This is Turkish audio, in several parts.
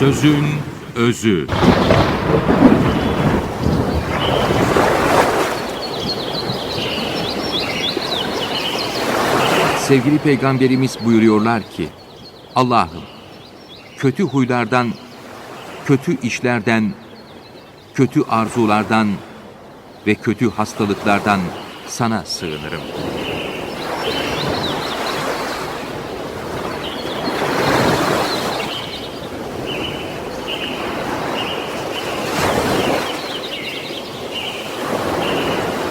Sözün özü. Sevgili Peygamberimiz buyuruyorlar ki, Allah'ım, kötü huylardan, kötü işlerden, kötü arzulardan ve kötü hastalıklardan sana sığınırım.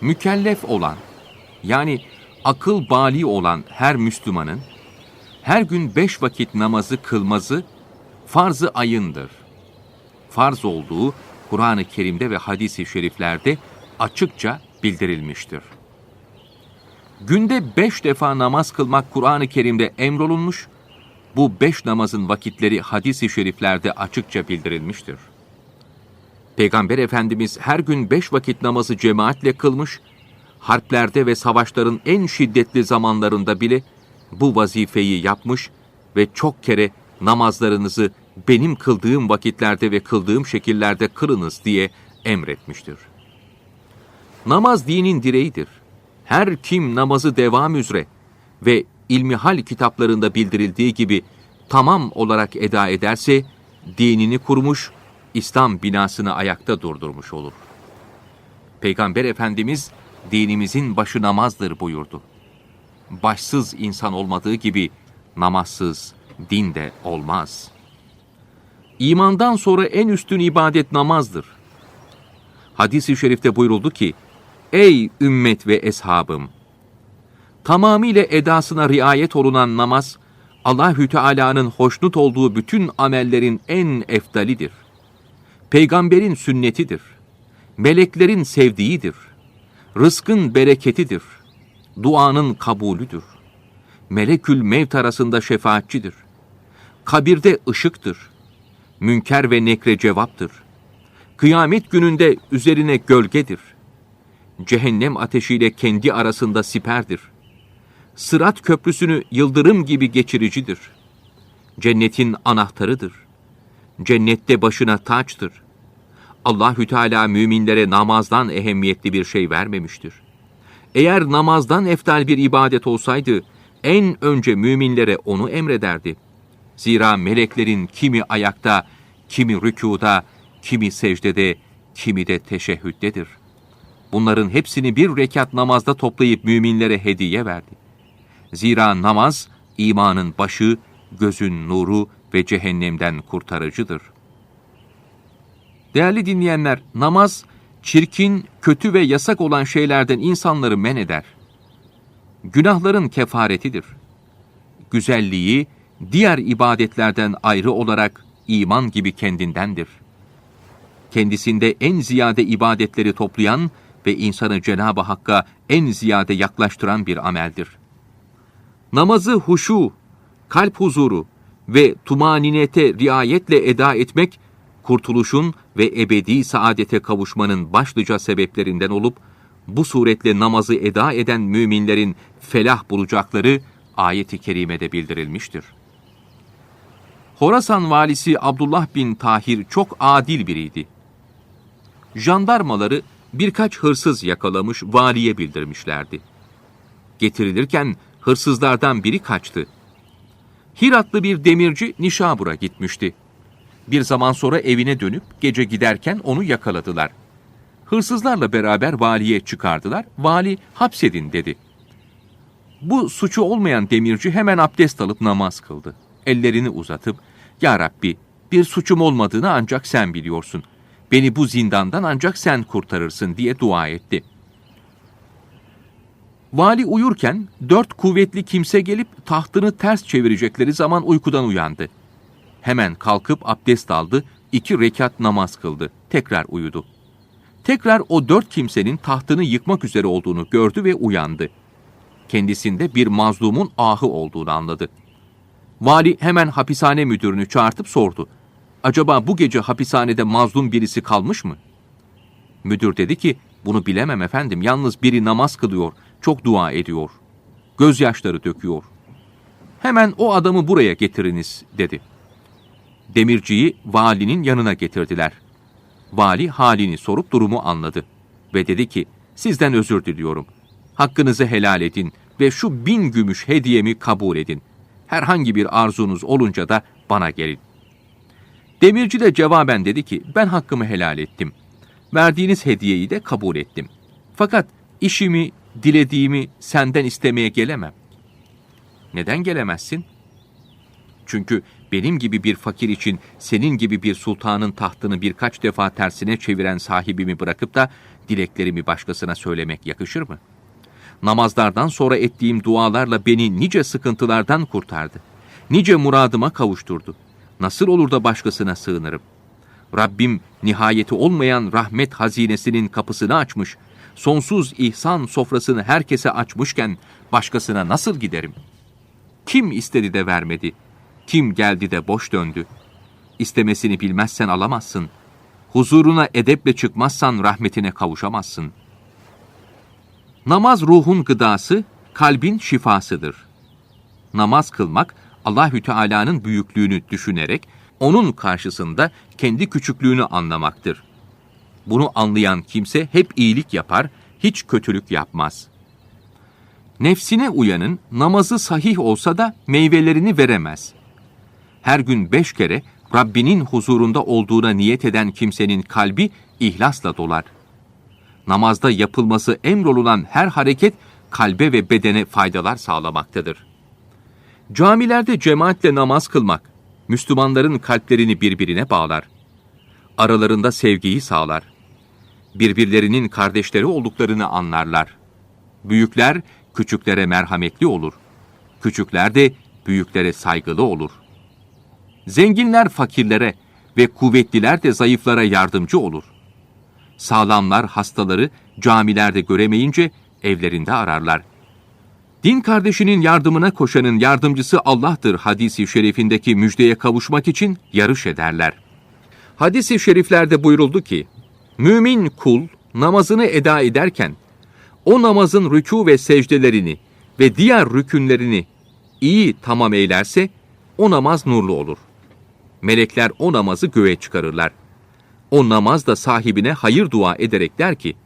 mükellef olan yani akıl bali olan her Müslümanın her gün beş vakit namazı kılması farz-ı ayındır. Farz olduğu Kur'an-ı Kerim'de ve hadis-i şeriflerde açıkça bildirilmiştir. Günde beş defa namaz kılmak Kur'an-ı Kerim'de emrolunmuş, bu beş namazın vakitleri hadis-i şeriflerde açıkça bildirilmiştir. Peygamber Efendimiz her gün beş vakit namazı cemaatle kılmış, harplerde ve savaşların en şiddetli zamanlarında bile bu vazifeyi yapmış ve çok kere namazlarınızı benim kıldığım vakitlerde ve kıldığım şekillerde kılınız diye emretmiştir. Namaz dinin direğidir. Her kim namazı devam üzere ve ilmihal kitaplarında bildirildiği gibi tamam olarak eda ederse dinini kurmuş, İslam binasını ayakta durdurmuş olur. Peygamber Efendimiz dinimizin başı namazdır buyurdu. Başsız insan olmadığı gibi namazsız din de olmaz. İmandan sonra en üstün ibadet namazdır. Hadis-i şerifte buyuruldu ki, Ey ümmet ve eshabım! Tamamıyla edasına riayet olunan namaz, Allahü Teala'nın hoşnut olduğu bütün amellerin en eftalidir. Peygamberin sünnetidir. Meleklerin sevdiğidir. Rızkın bereketidir. Duanın kabulüdür. Melekül mevt arasında şefaatçidir. Kabirde ışıktır. Münker ve nekre cevaptır. Kıyamet gününde üzerine gölgedir. Cehennem ateşiyle kendi arasında siperdir. Sırat köprüsünü yıldırım gibi geçiricidir. Cennetin anahtarıdır. Cennette başına taçtır. Allahü Teala müminlere namazdan ehemmiyetli bir şey vermemiştir. Eğer namazdan eftal bir ibadet olsaydı, en önce müminlere onu emrederdi. Zira meleklerin kimi ayakta, kimi rükuda, kimi secdede, kimi de teşehhüddedir. Bunların hepsini bir rekat namazda toplayıp müminlere hediye verdi. Zira namaz, imanın başı, gözün nuru ve cehennemden kurtarıcıdır. Değerli dinleyenler, namaz, çirkin, kötü ve yasak olan şeylerden insanları men eder. Günahların kefaretidir. Güzelliği, diğer ibadetlerden ayrı olarak iman gibi kendindendir. Kendisinde en ziyade ibadetleri toplayan ve insanı Cenab-ı Hakk'a en ziyade yaklaştıran bir ameldir. Namazı huşu, kalp huzuru ve tumaninete riayetle eda etmek, kurtuluşun ve ebedi saadete kavuşmanın başlıca sebeplerinden olup, bu suretle namazı eda eden müminlerin felah bulacakları ayeti kerimede bildirilmiştir. Horasan valisi Abdullah bin Tahir çok adil biriydi. Jandarmaları birkaç hırsız yakalamış valiye bildirmişlerdi. Getirilirken hırsızlardan biri kaçtı. Hiratlı bir demirci Nişabur'a gitmişti. Bir zaman sonra evine dönüp gece giderken onu yakaladılar. Hırsızlarla beraber valiye çıkardılar. Vali hapsedin dedi. Bu suçu olmayan demirci hemen abdest alıp namaz kıldı. Ellerini uzatıp, Ya Rabbi bir suçum olmadığını ancak sen biliyorsun. Beni bu zindandan ancak sen kurtarırsın diye dua etti. Vali uyurken dört kuvvetli kimse gelip tahtını ters çevirecekleri zaman uykudan uyandı. Hemen kalkıp abdest aldı, iki rekat namaz kıldı. Tekrar uyudu. Tekrar o dört kimsenin tahtını yıkmak üzere olduğunu gördü ve uyandı. Kendisinde bir mazlumun ahı olduğunu anladı. Vali hemen hapishane müdürünü çağırtıp sordu. Acaba bu gece hapishanede mazlum birisi kalmış mı? Müdür dedi ki, bunu bilemem efendim, yalnız biri namaz kılıyor, çok dua ediyor. Gözyaşları döküyor. Hemen o adamı buraya getiriniz, dedi. Demirciyi valinin yanına getirdiler. Vali halini sorup durumu anladı. Ve dedi ki, sizden özür diliyorum. Hakkınızı helal edin ve şu bin gümüş hediyemi kabul edin. Herhangi bir arzunuz olunca da bana gelin. Demirci de cevaben dedi ki, ben hakkımı helal ettim. Verdiğiniz hediyeyi de kabul ettim. Fakat işimi, dilediğimi senden istemeye gelemem. Neden gelemezsin? Çünkü benim gibi bir fakir için senin gibi bir sultanın tahtını birkaç defa tersine çeviren sahibimi bırakıp da dileklerimi başkasına söylemek yakışır mı? Namazlardan sonra ettiğim dualarla beni nice sıkıntılardan kurtardı. Nice muradıma kavuşturdu. Nasıl olur da başkasına sığınırım? Rabbim nihayeti olmayan rahmet hazinesinin kapısını açmış, sonsuz ihsan sofrasını herkese açmışken başkasına nasıl giderim? Kim istedi de vermedi? Kim geldi de boş döndü? İstemesini bilmezsen alamazsın. Huzuruna edeple çıkmazsan rahmetine kavuşamazsın. Namaz ruhun gıdası, kalbin şifasıdır. Namaz kılmak, Allahü Teala'nın büyüklüğünü düşünerek onun karşısında kendi küçüklüğünü anlamaktır. Bunu anlayan kimse hep iyilik yapar, hiç kötülük yapmaz. Nefsine uyanın namazı sahih olsa da meyvelerini veremez. Her gün beş kere Rabbinin huzurunda olduğuna niyet eden kimsenin kalbi ihlasla dolar. Namazda yapılması emrolunan her hareket kalbe ve bedene faydalar sağlamaktadır. Camilerde cemaatle namaz kılmak, Müslümanların kalplerini birbirine bağlar. Aralarında sevgiyi sağlar. Birbirlerinin kardeşleri olduklarını anlarlar. Büyükler küçüklere merhametli olur. Küçükler de büyüklere saygılı olur. Zenginler fakirlere ve kuvvetliler de zayıflara yardımcı olur. Sağlamlar hastaları camilerde göremeyince evlerinde ararlar. Din kardeşinin yardımına koşanın yardımcısı Allah'tır hadisi şerifindeki müjdeye kavuşmak için yarış ederler. Hadis-i şeriflerde buyuruldu ki, Mümin kul namazını eda ederken, o namazın rükû ve secdelerini ve diğer rükünlerini iyi tamam eylerse, o namaz nurlu olur. Melekler o namazı göğe çıkarırlar. O namaz da sahibine hayır dua ederek der ki,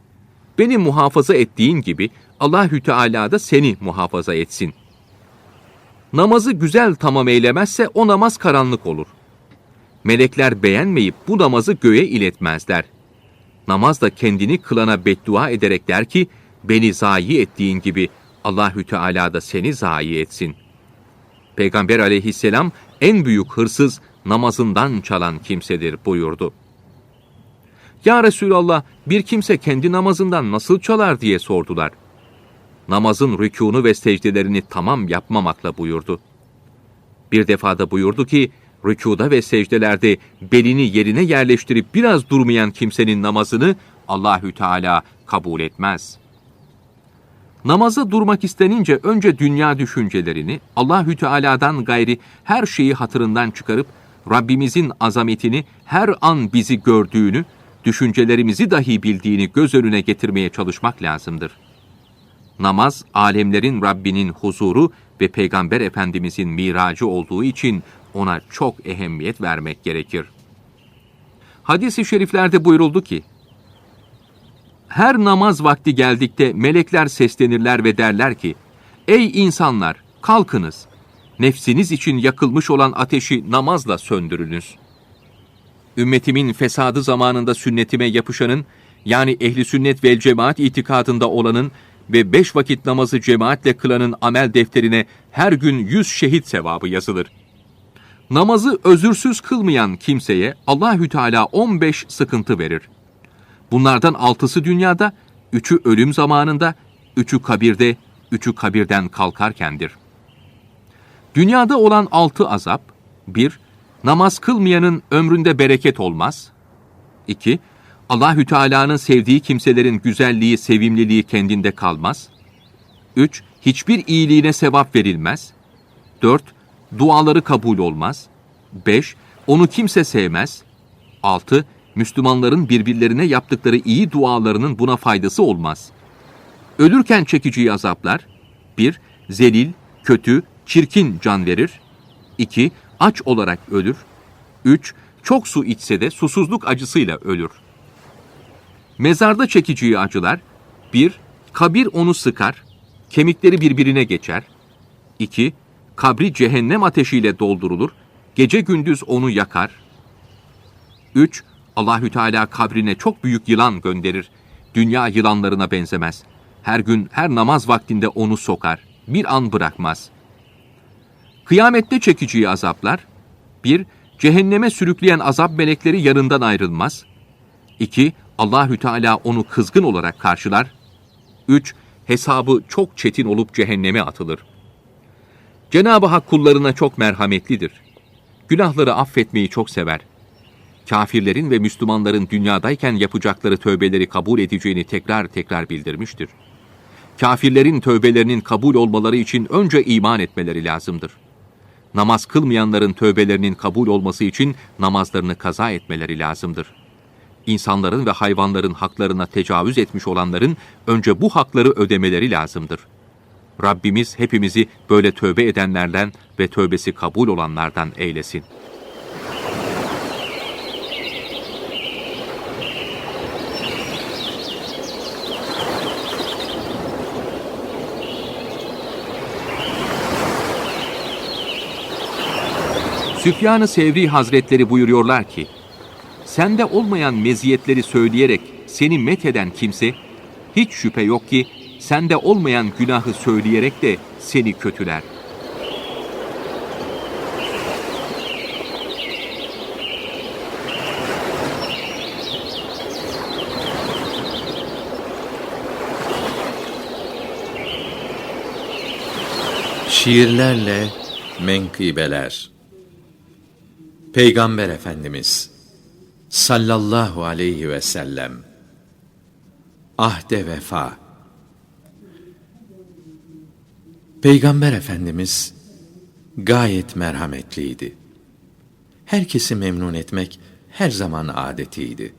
beni muhafaza ettiğin gibi Allahü Teala da seni muhafaza etsin. Namazı güzel tamam eylemezse o namaz karanlık olur. Melekler beğenmeyip bu namazı göğe iletmezler. Namaz da kendini kılana beddua ederek der ki, beni zayi ettiğin gibi Allahü Teala da seni zayi etsin. Peygamber aleyhisselam en büyük hırsız namazından çalan kimsedir buyurdu. Ya Resulallah bir kimse kendi namazından nasıl çalar diye sordular. Namazın rükûnu ve secdelerini tamam yapmamakla buyurdu. Bir defada buyurdu ki, rükuda ve secdelerde belini yerine yerleştirip biraz durmayan kimsenin namazını Allahü Teala kabul etmez. Namaza durmak istenince önce dünya düşüncelerini Allahü Teala'dan gayri her şeyi hatırından çıkarıp Rabbimizin azametini her an bizi gördüğünü, düşüncelerimizi dahi bildiğini göz önüne getirmeye çalışmak lazımdır. Namaz, alemlerin Rabbinin huzuru ve Peygamber Efendimizin miracı olduğu için ona çok ehemmiyet vermek gerekir. Hadis-i şeriflerde buyuruldu ki, her namaz vakti geldikte melekler seslenirler ve derler ki, Ey insanlar, kalkınız, nefsiniz için yakılmış olan ateşi namazla söndürünüz. Ümmetimin fesadı zamanında sünnetime yapışanın, yani ehli sünnet vel cemaat itikadında olanın ve beş vakit namazı cemaatle kılanın amel defterine her gün yüz şehit sevabı yazılır. Namazı özürsüz kılmayan kimseye Allahü Teala 15 sıkıntı verir. Bunlardan altısı dünyada, üçü ölüm zamanında, üçü kabirde, üçü kabirden kalkarkendir. Dünyada olan altı azap, bir, Namaz kılmayanın ömründe bereket olmaz. 2. Allahü Teala'nın sevdiği kimselerin güzelliği, sevimliliği kendinde kalmaz. 3. Hiçbir iyiliğine sevap verilmez. 4. Duaları kabul olmaz. 5. Onu kimse sevmez. 6. Müslümanların birbirlerine yaptıkları iyi dualarının buna faydası olmaz. Ölürken çekeceği azaplar 1. Zelil, kötü, çirkin can verir. 2. Aç olarak ölür. 3. Çok su içse de susuzluk acısıyla ölür. Mezarda çekeceği acılar 1. Kabir onu sıkar, kemikleri birbirine geçer. 2. Kabri cehennem ateşiyle doldurulur, gece gündüz onu yakar. 3. Allahü Teala kabrine çok büyük yılan gönderir. Dünya yılanlarına benzemez. Her gün her namaz vaktinde onu sokar. Bir an bırakmaz. Kıyamette çekeceği azaplar 1. Cehenneme sürükleyen azap melekleri yanından ayrılmaz. 2. Allahü Teala onu kızgın olarak karşılar. 3. Hesabı çok çetin olup cehenneme atılır. Cenab-ı Hak kullarına çok merhametlidir. Günahları affetmeyi çok sever. Kafirlerin ve Müslümanların dünyadayken yapacakları tövbeleri kabul edeceğini tekrar tekrar bildirmiştir. Kafirlerin tövbelerinin kabul olmaları için önce iman etmeleri lazımdır. Namaz kılmayanların tövbelerinin kabul olması için namazlarını kaza etmeleri lazımdır. İnsanların ve hayvanların haklarına tecavüz etmiş olanların önce bu hakları ödemeleri lazımdır. Rabbimiz hepimizi böyle tövbe edenlerden ve tövbesi kabul olanlardan eylesin. Süfyan-ı Sevri Hazretleri buyuruyorlar ki, sende olmayan meziyetleri söyleyerek seni metheden kimse, hiç şüphe yok ki sende olmayan günahı söyleyerek de seni kötüler. Şiirlerle menkıbeler Peygamber Efendimiz sallallahu aleyhi ve sellem ahde vefa Peygamber Efendimiz gayet merhametliydi. Herkesi memnun etmek her zaman adetiydi.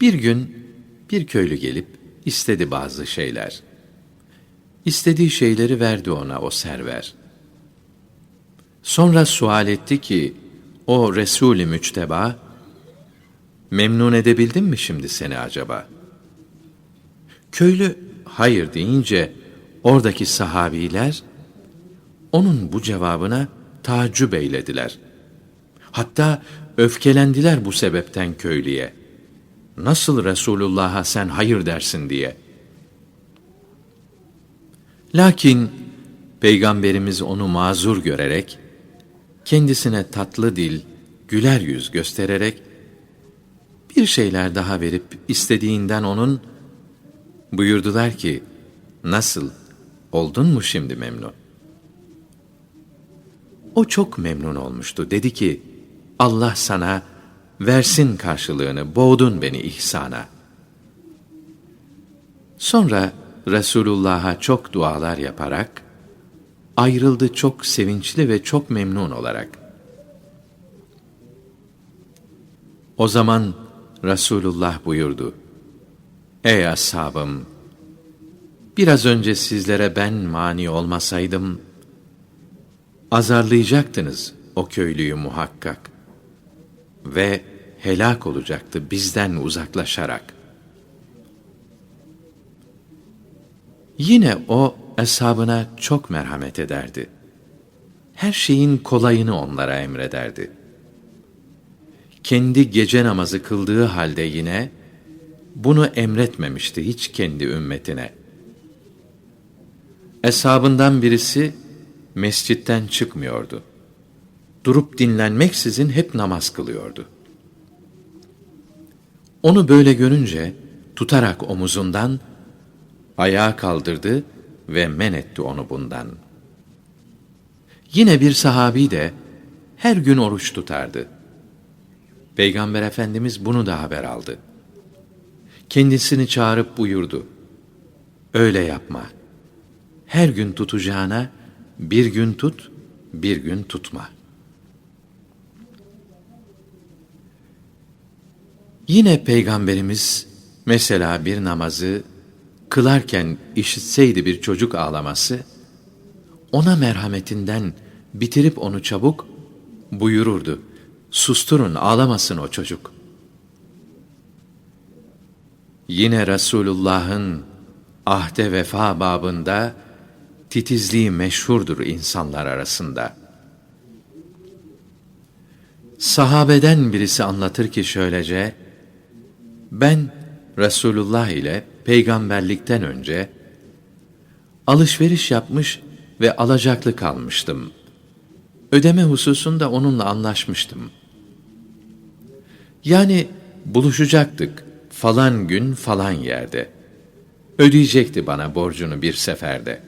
Bir gün bir köylü gelip istedi bazı şeyler. İstediği şeyleri verdi ona o server. Sonra sual etti ki, o Resul-i Müçteba, memnun edebildim mi şimdi seni acaba? Köylü hayır deyince, oradaki sahabiler, onun bu cevabına tacip eylediler. Hatta öfkelendiler bu sebepten köylüye. Nasıl Resulullah'a sen hayır dersin diye.'' Lakin Peygamberimiz onu mazur görerek, kendisine tatlı dil, güler yüz göstererek, bir şeyler daha verip istediğinden onun, buyurdular ki, nasıl, oldun mu şimdi memnun? O çok memnun olmuştu. Dedi ki, Allah sana versin karşılığını, boğdun beni ihsana. Sonra, Resulullah'a çok dualar yaparak, ayrıldı çok sevinçli ve çok memnun olarak. O zaman Resulullah buyurdu, Ey ashabım! Biraz önce sizlere ben mani olmasaydım, azarlayacaktınız o köylüyü muhakkak ve helak olacaktı bizden uzaklaşarak. Yine o eshabına çok merhamet ederdi. Her şeyin kolayını onlara emrederdi. Kendi gece namazı kıldığı halde yine bunu emretmemişti hiç kendi ümmetine. Eshabından birisi mescitten çıkmıyordu. Durup dinlenmeksizin hep namaz kılıyordu. Onu böyle görünce tutarak omuzundan ayağa kaldırdı ve men etti onu bundan. Yine bir sahabi de her gün oruç tutardı. Peygamber Efendimiz bunu da haber aldı. Kendisini çağırıp buyurdu. Öyle yapma. Her gün tutacağına bir gün tut, bir gün tutma. Yine Peygamberimiz mesela bir namazı kılarken işitseydi bir çocuk ağlaması, ona merhametinden bitirip onu çabuk buyururdu. Susturun ağlamasın o çocuk. Yine Resulullah'ın ahde vefa babında titizliği meşhurdur insanlar arasında. Sahabeden birisi anlatır ki şöylece, ben Resulullah ile peygamberlikten önce alışveriş yapmış ve alacaklı kalmıştım. Ödeme hususunda onunla anlaşmıştım. Yani buluşacaktık falan gün falan yerde. Ödeyecekti bana borcunu bir seferde.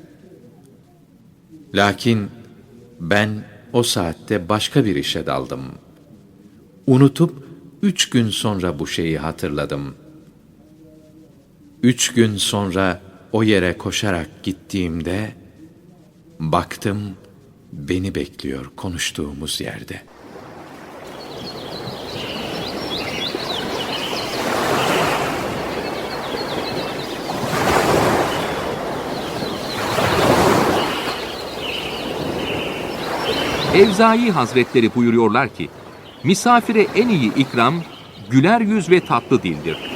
Lakin ben o saatte başka bir işe daldım. Unutup üç gün sonra bu şeyi hatırladım. Üç gün sonra o yere koşarak gittiğimde, baktım beni bekliyor konuştuğumuz yerde. Evzai Hazretleri buyuruyorlar ki, misafire en iyi ikram, güler yüz ve tatlı dildir.